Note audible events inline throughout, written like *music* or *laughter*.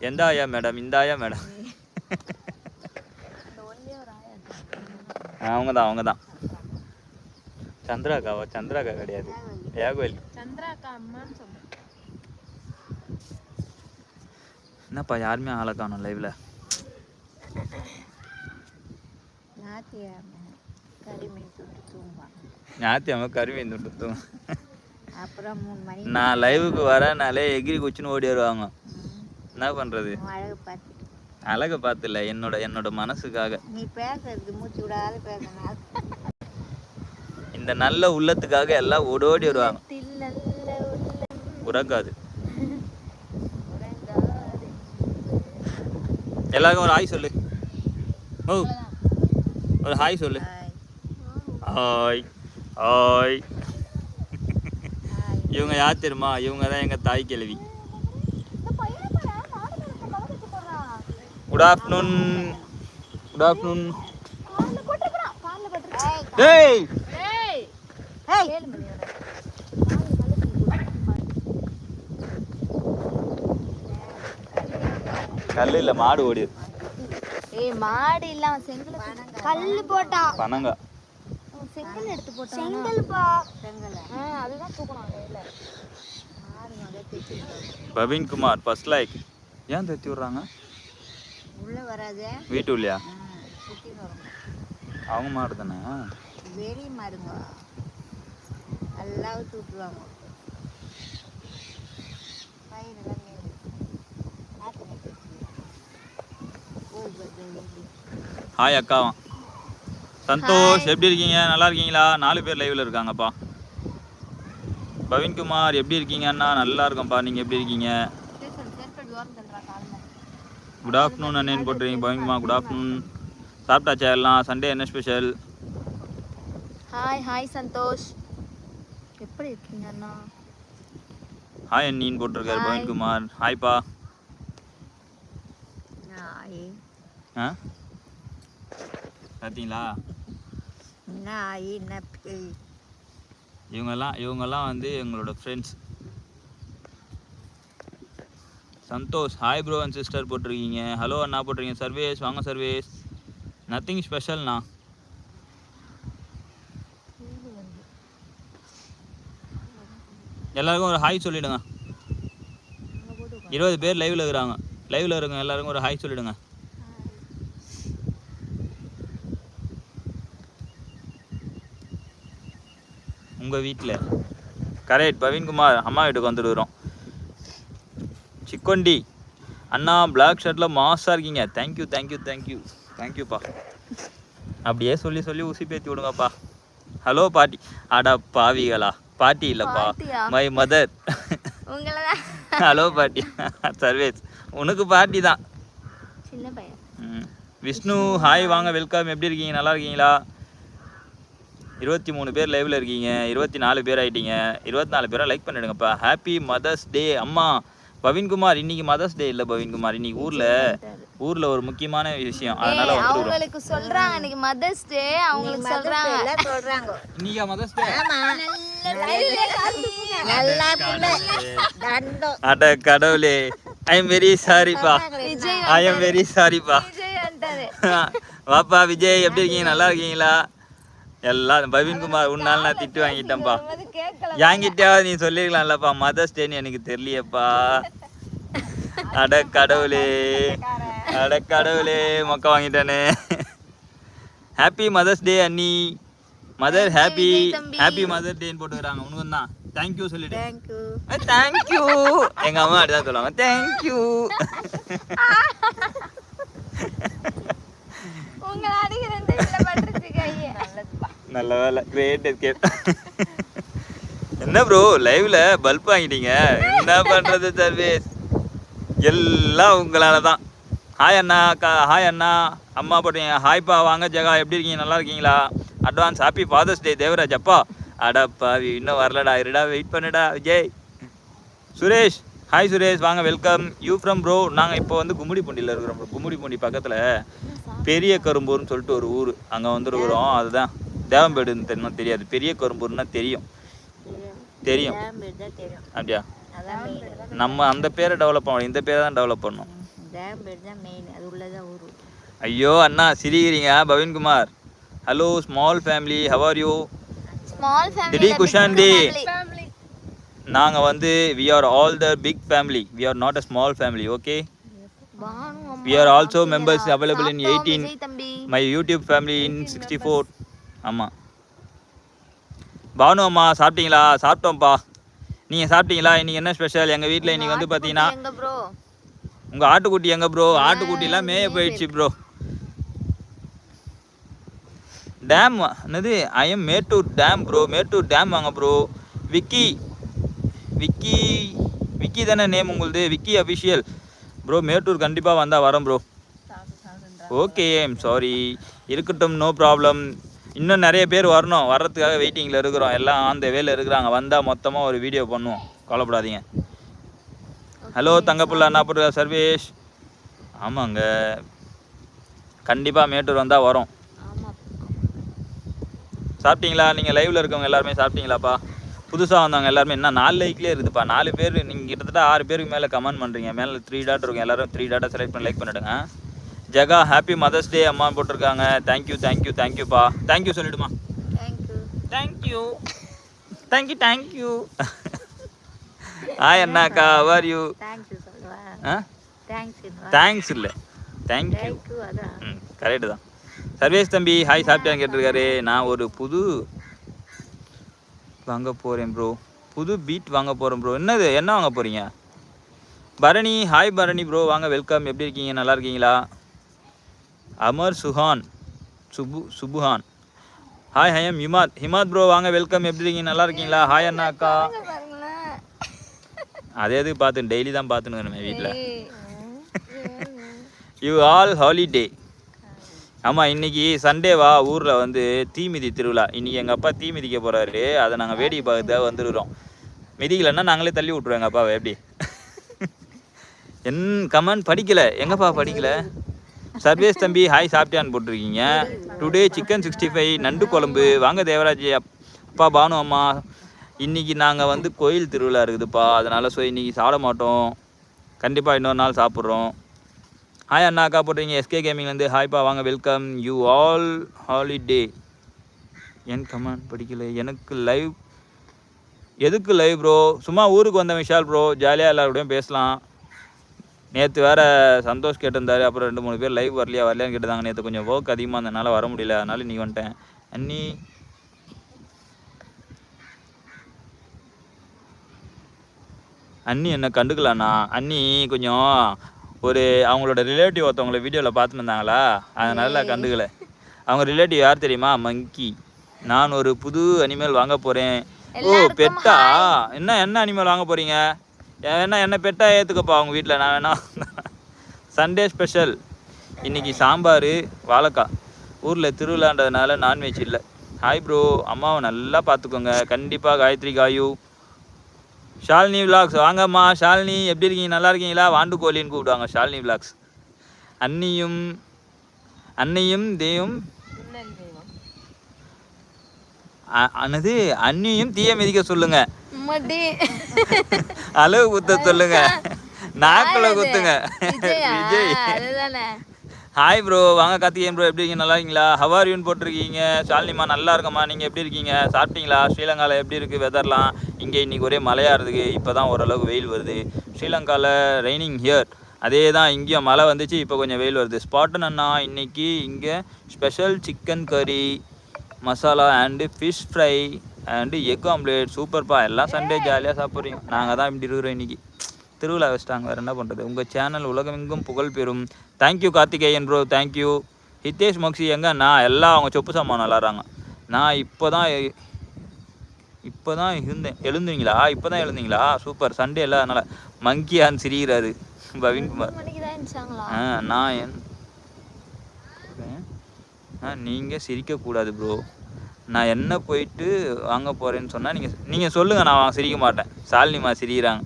எந்த ஆயா மேடம்? இந்த ஆயா மேடம் *laughs* அவங்க தான் அவங்க தான் சந்திராக்காவா சந்திராக்கா கிடையாது சொல்றேன் என்னப்பா யாருமே ஆளை காணும் லைவ்ல துட்டும் அப்புறம் மூணு மணி நான் லைவுக்கு வரனாலே எகிரி குச்சின்னு ஓடி வருவாங்க. என்ன பண்றது? அழகு பார்த்து என்னோட என்னோட மனசுக்காக. நீ பேசுறது மூச்சு விடாத பேசணும் இந்த நல்ல உள்ளத்துக்காக எல்லாம் ஓடோடி வருவாங்க. உறங்காது. எல்லாருக்கும் ஒரு ஹாய் சொல்லு. ஓ ஒரு ஹாய் சொல்லு. ஹாய். ஹாய். இவங்க யார் தெரியுமா? இவங்க தான் எங்க தாய் கிழவி. குட் ஆஃப்டர்நூன் குட் ஆஃப்டர்நூன் டேய். கல்லு இல்ல மாடு ஓடி. ஏய் மாடு இல்ல செங்கல் கல்லு போட்டா. பனங்க. செங்கல் எடுத்து போட்டான்? செங்கல் பா. செங்கல்? அதுதான் தூக்கணும் பவீன் குமார் ஃபர்ஸ்ட் லைக் ஏன் தத்தி விடுறாங்க? உள்ள வராதே. வீட்டு சுத்தி வரும் அவங்க மாடு தானே மாடுங்க. பயிரெல்லாம் ஹாய் அக்காவா சந்தோஷ் எப்படி இருக்கீங்க? நல்லா இருக்கீங்களா? நாலு பேர் லைவ்ல இருக்காங்கப்பா. பவீன்குமார் எப்படி இருக்கீங்க அண்ணா? நல்லா இருக்கோம்ப்பா. நீங்க எப்படி இருக்கீங்க? குட் ஆஃப்டர்நூன் அண்ணன் போட்டுருக்கீங்க பவீன்குமார் குட் ஆஃப்டர்நூன் சாப்பிட்டாச்சா எல்லாம்? சண்டே என்ன ஸ்பெஷல் ஹாய் ஹாய் சந்தோஷ் எப்படி இருக்கீங்க அண்ணா? ஹாய் அண்ணின்னு போட்டிருக்காரு. பவீன்குமார் ஹாய்ப்பா ஆ பார்த்தீங்களா இவங்கெல்லாம் இவங்கெல்லாம் வந்து எங்களோட friends Santhosh hi bro and sister போட்டிருக்கீங்க. ஹலோ அண்ணா போட்டிருக்கீங்க. சர்வேஸ் வாங்க சர்வேஸ் நத்திங் ஸ்பெஷல்ண்ணா எல்லாருக்கும் ஒரு ஹாய் சொல்லிவிடுங்க இருபது பேர் லைவில் இருக்கிறாங்க. லைவில் இருக்கிற எல்லாருக்கும் ஒரு ஹாய் சொல்லிடுங்க. உங்கள் வீட்டில் கரெக்ட் பவீன்குமார் அம்மா வீட்டுக்கு வந்துடுறோம் சிக்கொண்டி. அண்ணா பிளாக் ஷர்ட்டில் மாஸாக இருக்கீங்க. தேங்க்யூ தேங்க்யூ தேங்க்யூ தேங்க்யூப்பா அப்படியே சொல்லி சொல்லி ஊசி பேத்தி விடுங்கப்பா. ஹலோ பாட்டி. அடா பாவிகளா. பாட்டி இல்லைப்பா? மை மதர் ஹலோ பாட்டி. சர்வேஸ். உனக்கு பாட்டி தான். விஷ்ணு ஹாய் வாங்க வெல்கம் எப்படி இருக்கீங்க? நல்லா இருக்கீங்களா? இருபத்தி மூணு பேர் லைவ்ல இருக்கீங்க. இருபத்தி நாலு பேர் ஆயிட்டீங்க. இருபத்தி நாலு பேரை லைக் பண்ணிடுங்கப்பா. ஹாப்பி மதர்ஸ் டே அம்மா. பவீன்குமார் இன்னைக்கு மதர்ஸ் டே இல்லை பவீன்குமார். இன்னைக்கு ஊர்ல ஊர்ல ஒரு முக்கியமான விஷயம். அதனால வந்துருக்குறோம் அவங்களுக்கு சொல்றாங்க இன்னைக்கு மதர்ஸ் டே அவங்களுக்கு சொல்றாங்க. சொல்றாங்க. இன்னைக்கா மதர்ஸ் டே? நல்லா புள்ள. தண்டம் அட கடவுளே. ஐ எம் வெரி சாரிப்பா ஐ எம் வெரி சாரிப்பா வாப்பா விஜய் எப்படி இருக்கீங்க? நல்லா இருக்கீங்களா? எல்லாம் பவீன்குமார் உன்னால நான் திட்டு வாங்கிட்டேன்ப்பா அது கேட்கல. என்கிட்டயாவது நீ சொல்லிருக்கலாம்லப்பா மதர்ஸ் டேன்னு எனக்கு தெரியலையேப்பா. அட கடவுளே. அட கடவுளே மொக்க வாங்கிட்டானே. ஹாப்பி மதர்ஸ் டே அண்ணி. Mother happy. ஹாப்பி மதர் டேன்னு போட்டுக்கிறாங்க. உனக்கு தான் தேங்க்யூ சொல்லிட்டு தேங்க்யூ எங்க அம்மா அப்படிதான் சொல்லுவாங்க. தேங்க்யூ நல்ல வேலை. கிரேட் எஸ்கேப் என்ன ப்ரோ லைவ்ல பல்ப் வாங்கிட்டீங்க. என்ன பண்றது சர்வீஸ் எல்லாம் உங்களால தான் ஹாய் அண்ணா அக்கா ஹாய் அண்ணா. அம்மா போட்டீங்க. ஹாய்ப்பா வாங்க ஜெகா எப்படி இருக்கீங்க? நல்லா இருக்கீங்களா? Advance happy father's day Devaraj அப்பா. அடப்பா இன்னும் வரலடா. இருடா வெயிட் பண்ணுடா. விஜய். சுரேஷ். ஹாய் சுரேஷ் வாங்க வெல்கம் யூ ஃப்ரம் ப்ரோ நாங்கள் இப்போ வந்து கும்மிடிப்பூண்டியில் இருக்கிறோம் bro. கும்மிடிப்பூண்டி பக்கத்தில் பெரிய கரும்பூர்னு சொல்லிட்டு ஒரு ஊர். அங்கே வந்துருக்குறோம். அதுதான். தேவம்பேடுன்னு தெரியும் தெரியாது. பெரிய கரும்பூர்னா தெரியும். தெரியும். அப்படியா. நம்ம அந்த பேரை டெவலப் பண்ணணும் இந்த பேரை தான் டெவலப் ஊர். ஐயோ அண்ணா சிரிக்கிறீங்க Pavankumar hello small family how are you small திடீ Kushanthi. நாங்கள் வந்து we are all the big family we are not a small family okay we are also members available in eighteen my YouTube family in sixty four ஆமாம் பானு அம்மா சாப்பிட்டீங்களா? சாப்பிட்டோம்ப்பா. நீங்கள் சாப்பிட்டீங்களா? இன்றைக்கி என்ன special எங்கள் வீட்டில் இன்றைக்கி வந்து பார்த்தீங்கன்னா உங்கள் ஆட்டுக்குட்டி எங்கே ப்ரோ ஆட்டுக்குட்டிலாம் மேய போயிடுச்சு ப்ரோ டேம் என்னது? I am Mettur dam bro Mettur dam வாங்க ப்ரோ விக்கி விக்கி விக்கி தானே நேம் உங்களுது? விக்கி அஃபிஷியல் ப்ரோ மேட்டூர் கண்டிப்பாக வந்தால் வரேன் ப்ரோ ஓகே ஐம் சாரி இருக்கட்டும் நோ ப்ராப்ளம் இன்னும் நிறைய பேர் வரணும். வர்றதுக்காக வெயிட்டிங்கில் இருக்கிறோம். எல்லாம் அந்த வேல இருக்கிறாங்க. வந்தால் மொத்தமாக ஒரு வீடியோ பண்ணுவோம். கவலைப்படாதீங்க. ஹலோ தங்கப்புள்ள அண்ணாபுர சர்வேஷ். ஆமாங்க. கண்டிப்பாக மேட்டூர் வந்தால் வரோம். சாப்பிட்டீங்களா? நீங்கள் லைவில் இருக்கவங்க எல்லாருமே சாப்பிட்டீங்களாப்பா? புதுசாக வந்தவங்க எல்லாருமே என்ன நாலு லைக்லேயே இருக்குதுப்பா. நாலு பேர் நீங்கள் கிட்டத்தட்ட ஆறு பேருக்கு மேலே கமெண்ட் பண்ணுறீங்க மேலே த்ரீ டாட் இருக்கும். எல்லாரும் த்ரீ டாட்டை செலக்ட் பண்ணி லைக் பண்ணிடுங்க. ஜெகா ஹாப்பி மதர்ஸ் டே அம்மா போட்டிருக்காங்க. தேங்க்யூ தேங்க்யூ தேங்க்யூப்பா thank you சொல்லிடுமா? Thank you thank you thank you thank you hi அண்ணாக்கா. அவர் யூ தேங்க்ஸ் தேங்க்ஸ் இல்லை. தேங்க்யூ ம் கரெக்டு தான். சர்வேஷ் தம்பி ஹாய் சாப்பிட்டான்னு கேட்டிருக்காரு. நான் ஒரு புது வாங்க போகிறேன் ப்ரோ புது பீட் வாங்க போகிறேன் ப்ரோ என்னது? என்ன வாங்க போகிறீங்க பரணி ஹாய் பரணி ப்ரோ வாங்க வெல்கம் எப்படி இருக்கீங்க? நல்லா இருக்கீங்களா? அமர் சுஹான். சுபு சுபுஹான். ஹாய் ஹயம் ஹிமாத் ஹிமாத் ப்ரோ வாங்க வெல்கம் எப்படி இருக்கீங்க? நல்லா இருக்கீங்களா? ஹாய் அண்ணா அக்கா. அதே எதுக்கு பார்த்து டெய்லி தான் பார்த்துன்னு வரணுமே வீட்டில் யூ ஆல் ஹாலிடே ஆமாம் இன்னைக்கு சண்டேவா ஊரில் வந்து தீ மிதி திருவிழா. இன்னைக்கு எங்கள் அப்பா தீ மிதிக்க போகிறாரு அதை நாங்கள் வேடிக்கை பார்க்கறதுக்காக வந்துருக்கிறோம். மிதிக்கலைன்னா நாங்களே தள்ளி விட்ருவோம் எங்கள் அப்பாவை எப்படி? *laughs* என் கமெண்ட் படிக்கல. எங்கப்பா படிக்கல? சர்வேஸ் தம்பி ஹாய் சாப்பிட்டான்னு போட்டிருக்கீங்க. டுடே சிக்கன் சிக்ஸ்டி ஃபைவ் நண்டு குழம்பு. வாங்க தேவராஜ் அப்பா பானு அம்மா. இன்றைக்கி நாங்கள் வந்து கோயில் திருவிழா இருக்குதுப்பா. அதனால் ஸோ இன்றைக்கி சாப்பிட மாட்டோம். கண்டிப்பாக இன்னொரு நாள் சாப்பிட்றோம். ஹாய் அண்ணா அக்கா எஸ்கே கேமிங்லேருந்து ஹாய்ப்பா வாங்க வெல்கம் யூ ஆல் ஹாலிடே என் கமெண்ட் படிக்கல. எனக்கு லைவ் எதுக்கு லைவ் ப்ரோ சும்மா ஊருக்கு வந்த விஷால் ப்ரோ ஜாலியாக எல்லாரோடையும் பேசலாம். நேற்று வேற சந்தோஷ் கேட்டிருந்தாரு அப்புறம் ரெண்டு மூணு பேர் லைவ் வரலையா வரலையான்னு கேட்டிருந்தாங்க. நேற்று கொஞ்சம் ஒர்க் அதிகமாக இருந்ததுனால வர முடியல அதனால நீ வந்துட்டேன். அண்ணி. அண்ணி என்ன கண்டுக்கலாண்ணா? அண்ணி கொஞ்சம் ஒரு அவங்களோட ரிலேட்டிவ் ஒருத்தவங்கள வீடியோவில் பார்த்துட்டு இருந்தாங்களா? அதனால கண்டுக்கல. அவங்க ரிலேட்டிவ் யார் தெரியுமா? மங்கி நான் ஒரு புது அனிமல் வாங்க போகிறேன் ஓ பெட்டா? என்ன என்ன அனிமல் வாங்க போகிறீங்க வேணா என்னை பெட்டாக ஏற்றுக்கப்பா அவங்க வீட்டில் நான் வேணா சண்டே ஸ்பெஷல் இன்னைக்கு சாம்பார் வாழைக்காய். ஊரில் திருவிழான்றதுனால நான்வெஜ் இல்லை. ஹாய் ப்ரோ அம்மாவை நல்லா பார்த்துக்கோங்க கண்டிப்பாக காயத்ரி காயு. ஷாலினி விலாக்ஸ் வாங்கம்மா. ஷாலினி எப்படி இருக்கீங்க? நல்லா இருக்கீங்களா? வாண்டு கோழின்னு கூப்பிடுவாங்க ஷாலினி விலாக்ஸ் அன்னியும் அன்னையும் தேயும். அன்னது அனது அன்னியும் தீய மிதிக்க சொல்லுங்கள் மடி அளவு குத்த சொல்லுங்க. நாக்குல குத்துங்க. விஜய். ஹாய் ப்ரோ வாங்க கார்த்திகேயன் ப்ரோ எப்படி இருக்கீங்க? நல்லா இருக்கீங்களா? ஹவாரியூன்னு போட்டிருக்கீங்க. ஷாலினிமா நல்லா இருக்கம்மா. நீங்கள் எப்படி இருக்கீங்க? சாப்பிட்டீங்களா? ஸ்ரீலங்காவில் எப்படி இருக்குது வெதர்லாம் இங்கே இன்னைக்கு ஒரே மழையாக இருக்குது. இப்போ தான் ஓரளவுக்கு வெயில் வருது. ஸ்ரீலங்காவில் ரெய்னிங் ஹியர் அதே தான் இங்கேயும் மழை வந்துச்சு. இப்போ கொஞ்சம் வெயில் வருது. ஸ்பாட்டன் அண்ணா இன்னைக்கு இங்கே special chicken curry masala and fish fry and egg omelette சூப்பர்ப்பா எல்லாம் சண்டே ஜாலியாக சாப்பிட்றீங்க. நாங்கள் தான் இப்படி இருக்கிறோம் இன்னைக்கு. திருவிழா வச்சிட்டாங்க வேறு என்ன பண்ணுறது உங்கள் சேனல் உலகமெங்கும் புகழ் பெறும். Thank you Karthikeyan bro thank you Hitesh Maksi எங்க? நான் எல்லாம் அவங்க சொப்பு சாமான் விளாட்றாங்க. நான் இப்போ தான் இப்போ தான் இருந்தேன். எழுந்தீங்களா? இப்போ தான் எழுந்தீங்களா? சூப்பர் சண்டே இல்லை அதனால். மங்கியான் சிரிக்கிறாரு. தான் இருந்துச்சாங்களா ஆ நான் என் நீங்கள் சிரிக்கக்கூடாது ப்ரோ நான் என்ன போயிட்டு வாங்க போகிறேன்னு சொன்னால் நீங்கள் நீங்கள் சொல்லுங்கள் நான் வாங்க சிரிக்க மாட்டேன். சாலினிமா சிரிக்கிறாங்க.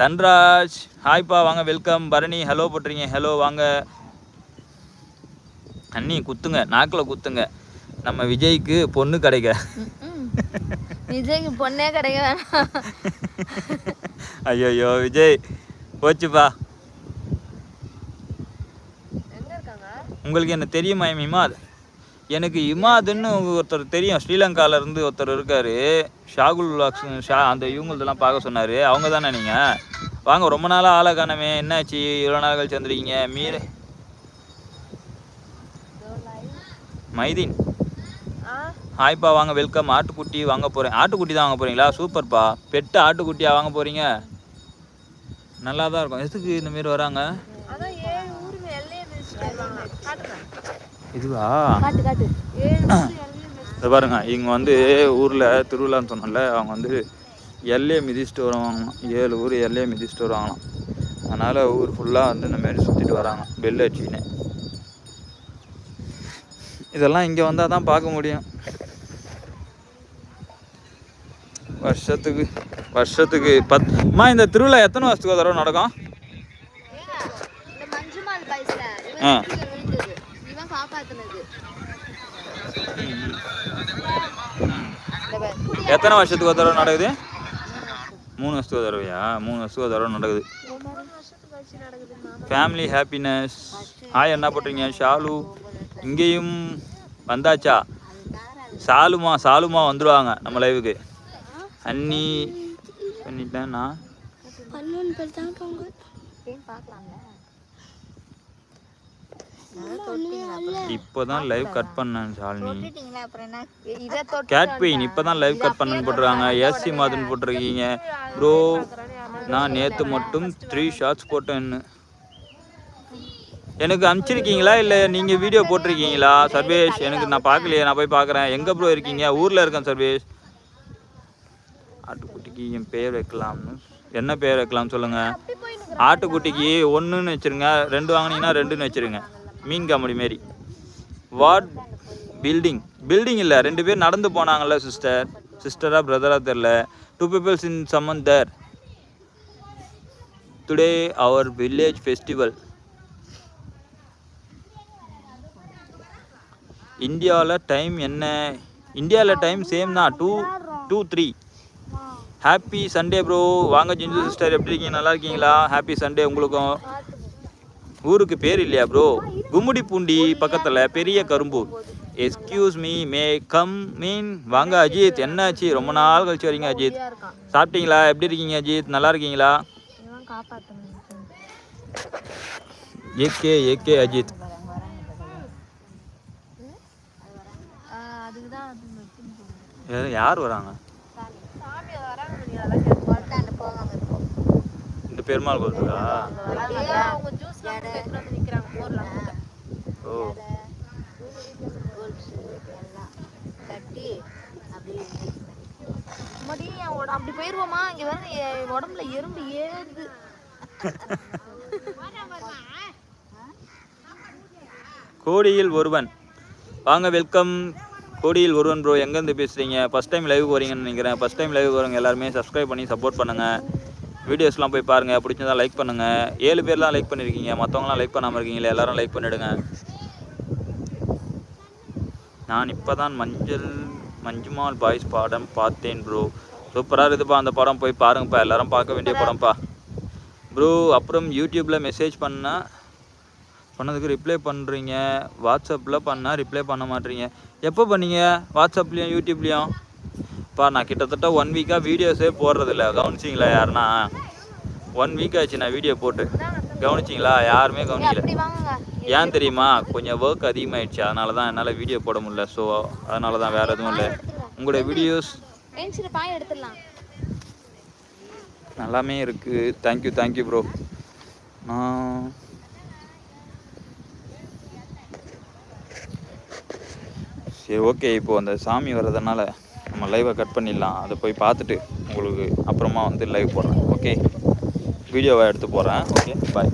தன்ராஜ் ஹாய்ப்பா வாங்க வெல்கம் பரணி ஹலோ போட்டுறீங்க ஹலோ வாங்க. அண்ணி குத்துங்க. நாக்கில் குத்துங்க. நம்ம விஜய்க்கு பொண்ணு கிடைக்க. விஜய்க்கு பொண்ணே கிடைக்க வேணாம். ஐயோ விஜய் போச்சுப்பா. உங்களுக்கு என்ன தெரியுமா எம் இமாத் எனக்கு இமாதுன்னு ஒருத்தர் தெரியும். ஸ்ரீலங்கால இருந்து ஒருத்தர் இருக்காரு. ஷாகுல் ஷா அந்த இவங்களதெல்லாம் பார்க்க சொன்னார். அவங்க தானே நீங்கள் வாங்க ரொம்ப நாளாக ஆளை காணமே. என்னாச்சு? இவ்வளோ நாள் கழிச்சு வந்துருக்கீங்க மீர் மைதீன். ஹாய்ப்பா வாங்க வெல்கம். ஆட்டுக்குட்டி வாங்க போகிறேன் ஆட்டுக்குட்டி தான் வாங்க போகிறீங்களா சூப்பர்ப்பா. பெட்டு ஆட்டுக்குட்டியாக வாங்க போகிறீங்க நல்லா தான் இருக்கும். எதுக்கு இந்த மாரி வராங்க? இதுவா? இதை பாருங்க இவங்க வந்து ஊரில் திருவிழான்னு சொன்னல அவங்க வந்து எல்லையை மிதிச்சுட்டு வருவாங்களாம் ஏழு ஊர் எல்லையை மிதிச்சுட்டு வருவாங்களாம் அதனால் ஊர் ஃபுல்லாக வந்து இந்த மாதிரி சுற்றிட்டு வராங்க பெல் அடிச்சுக்கினே. இதெல்லாம் இங்கே வந்தால் தான் பார்க்க முடியும். வருஷத்துக்கு வருஷத்துக்கு பத் அம்மா இந்த திருவிழா எத்தனை வருஷத்துக்கு ஒரு தடவை நடக்கும்? ஆ. எத்தனை வருஷத்துக்கு ஒரு தடவை நடக்குது? மூணு வருஷத்துக்கு ஒரு தடவையா? மூணு வருஷத்துக்கு ஒரு தடவை நடக்குது. ஃபேமிலி ஹாப்பினஸ் ஹாய் என்ன பண்ணுறீங்க ஷாலு இங்கேயும் வந்தாச்சா? சாலுமா சாலுமா வந்துடுவாங்க நம்ம லைவுக்கு அண்ணி பண்ணிட்டேன் நான் பன்னெண்டு பேர் தான் இருக்காங்க ஏன் பார்க்கலாம்ல இப்போ தான் லைவ் கட் பண்ணேன் ஷாலினி. கேட் பெயின் இப்போ தான் லைவ் கட் பண்ணேன்னு போட்டுருக்காங்க. ஏசி மாதுன்னு போட்டிருக்கீங்க. ப்ரோ நான் நேற்று மட்டும் த்ரீ ஷார்ட்ஸ் போட்டேன்னு. எனக்கு அனுப்பிச்சிருக்கீங்களா இல்லை நீங்கள் வீடியோ போட்டிருக்கீங்களா சர்வேஷ்? எனக்கு நான் பார்க்கலையே நான் போய் பார்க்குறேன். எங்கே ப்ரோ இருக்கீங்க? ஊரில் இருக்கேன் சர்வேஷ். ஆட்டுக்குட்டிக்கு என் பேர் வைக்கலாம்னு. என்ன பேர் வைக்கலாம் சொல்லுங்கள் ஆட்டுக்குட்டிக்கு ஒன்றுன்னு வச்சுருங்க. ரெண்டு வாங்கினீங்கன்னா ரெண்டுன்னு வச்சுருங்க. மீன் காமெடி மாரி. வாட் பில்டிங் பில்டிங் இல்லை ரெண்டு பேர் நடந்து போனாங்கல்ல சிஸ்டர் சிஸ்டராக பிரதராக தெரில. Two peoples in summon there today our village festival இந்தியாவில் டைம் என்ன? இந்தியாவில் டைம் சேம் தான். Two two three happy Sunday bro வாங்க ஜிஞ்சு சிஸ்டர் எப்படி இருக்கீங்க? நல்லா இருக்கீங்களா? ஹாப்பி சண்டே உங்களுக்கும். ஊருக்கு பேர் இல்லையா ப்ரோ கும்முடி பூண்டி பக்கத்தில் பெரிய Karumbur excuse me may come mean வாங்க அஜித். என்னாச்சு ரொம்ப நாள் கழிச்சு வரீங்க அஜித். சாப்பிட்டீங்களா? எப்படி இருக்கீங்க அஜித்? நல்லா இருக்கீங்களா? AK AK Ajith. யார் வராங்க? இந்த பெருமாள் கோவிலுக்கா ஓ. கட்டி அப்படியே மடி அப்படி போயிருவோமா? இங்க வேற உடம்புல எறும்பு ஏறுது. கோடியில் ஒருவன். வாங்க வெல்கம். கோடியில் ஒருவன் ப்ரோ எங்கேருந்து பேசுகிறீங்க ஃபஸ்ட் டைம் லைவ் வரீங்கன்னு நினைக்கிறேன். ஃபஸ்ட் டைம் லைவ் வரவங்க எல்லாருமே சப்ஸ்கிரைப் பண்ணி சப்போர்ட் பண்ணுங்கள் வீடியோஸ்லாம் போய் பாருங்கள் பிடிச்சதா லைக் பண்ணுங்கள் ஏழு பேர்லாம் லைக் பண்ணியிருக்கீங்க மற்றவங்களாம் லைக் பண்ணாமல் இருக்கீங்களே எல்லாரும் லைக் பண்ணிவிடுங்க நான் இப்போ தான் மஞ்சள் மஞ்சுமால் பாய்ஸ் படம் பார்த்தேன் ப்ரோ சூப்பராக இருக்குதுப்பா அந்த படம் போய் பாருங்கப்பா எல்லாரும் பார்க்க வேண்டிய படம்ப்பா. ப்ரோ அப்புறம் யூடியூப்பில் மெசேஜ் பண்ணால் சொன்னதுக்கு ரிப்ளை பண்ணுறீங்க வாட்ஸ்அப்பில் பண்ணால் ரிப்ளை பண்ண மாட்டீங்க. எப்போ பண்ணீங்க? வாட்ஸ்அப்லேயும் யூடியூப்லேயும் பா நான் கிட்டத்தட்ட ஒன் வீக்காக வீடியோஸே போடுறதில்ல. கவனிச்சிங்களா யாருன்னா? ஒன் வீக் ஆச்சு நான் வீடியோ போட்டு. கவனிச்சிங்களா? யாருமே கவனிக்கல. ஏன் தெரியுமா? கொஞ்சம் ஒர்க் அதிகமாயிடுச்சு. அதனால தான் என்னால் வீடியோ போட முடியல. ஸோ அதனால தான் வேறு எதுவும் இல்லை. உங்களுடைய வீடியோஸ் நல்லாமே இருக்குது தேங்க்யூ தேங்க்யூ ப்ரோ நான் சரி ஓகே இப்போ அந்த சாமி வர்றதுனால நம்ம லைவை கட் பண்ணிடலாம். அதை போய் பார்த்துட்டு உங்களுக்கு அப்புறமா வந்து லைவ் போடுறேன். ஓகே வீடியோவை எடுத்து போடுறேன். Okay bye